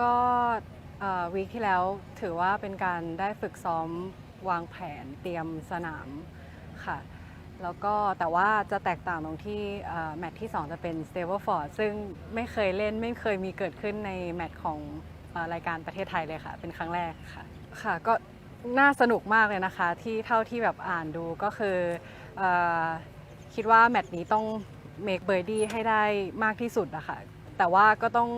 ก็วีคที่แล้วถือว่าเป็นการได้ฝึกซ้อมวางแผนเตรียมสนามค่ะ แล้วก็แต่ว่าจะแตกต่างตรงที่แมตช์ที่ 2 จะเป็น s t a b l e f o r d ซึ่งไม่เคยเล่นไม่เคยมีเกิดขึ้นในแมตช์ของอรายการประเทศไทยเลยค่ะ เป็นครั้งแรกค่ะค่ะก็น่าสนุกมากเลยนะคะ ที่เท่าที่แบบอ่านดูก็คืออคิดว่าแมตช์นี้ต้อง make birdie ให้ได้มากที่สุดอะค่ะแต่ว่าก็ต้อง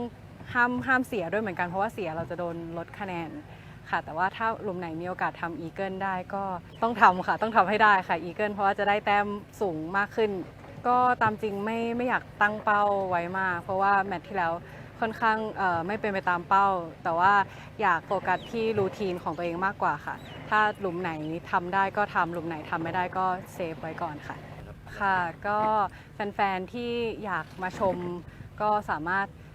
ห้ามห้ามเสียด้วยเหมือนกันเพราะว่าเสียเราจะโดนลดคะแนนค่ะ แต่ว่าถ้าหลุมไหนมีโอกาสทำอีเกิลได้ก็ต้องทำค่ะ ต้องทำให้ได้ค่ะอีเกิลเพราะว่าจะได้แต้มสูงมากขึ้น ก็ตามจริงไม่ไม่อยากตั้งเป้าไว้มาก เพราะว่าแมตช์ที่แล้วค่อนข้างเอ่อไม่เป็นไปตามเป้า แต่ว่าอยากโฟกัสที่รูทีนของตัวเองมากกว่าค่ะ ถ้าหลุมไหนทำได้ก็ทำหลุมไหนทำไม่ได้ก็เซฟไว้ก่อนค่ะ ค่ะ ก็แฟนๆที่อยากมาชมก็สามารถอ่า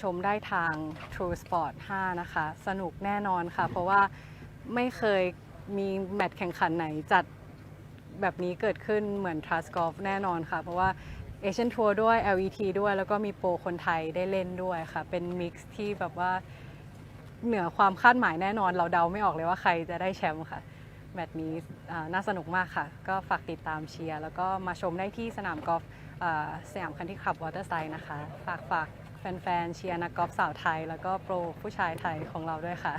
ชมได้ทาง True Sport 5 นะคะ สนุกแน่นอนค่ะ เพราะว่าไม่เคยมีแมตช์แข่งขันไหนจัดแบบนี้เกิดขึ้นเหมือน Trust Golf แน่นอนค่ะ เพราะว่า Asian Tour ด้วย LET ด้วย แล้วก็มีโปรคนไทยได้เล่นด้วยค่ะ เป็นมิกซ์ที่แบบว่าเหนือความคาดหมายแน่นอน เราเดาไม่ออกเลยว่าใครจะได้แชมป์ค่ะ แมตช์นี้น่าสนุกมากค่ะ ก็ฝากติดตามเชียร์ แล้วก็มาชมได้ที่สนามกอล์ฟสยามคันที่ขับวอเตอร์ไซด์นะคะ ฝากฝาก แฟนๆเชียร์นักกอล์ฟสาวไทย แล้วก็โปรผู้ชายไทยของเราด้วยค่ะ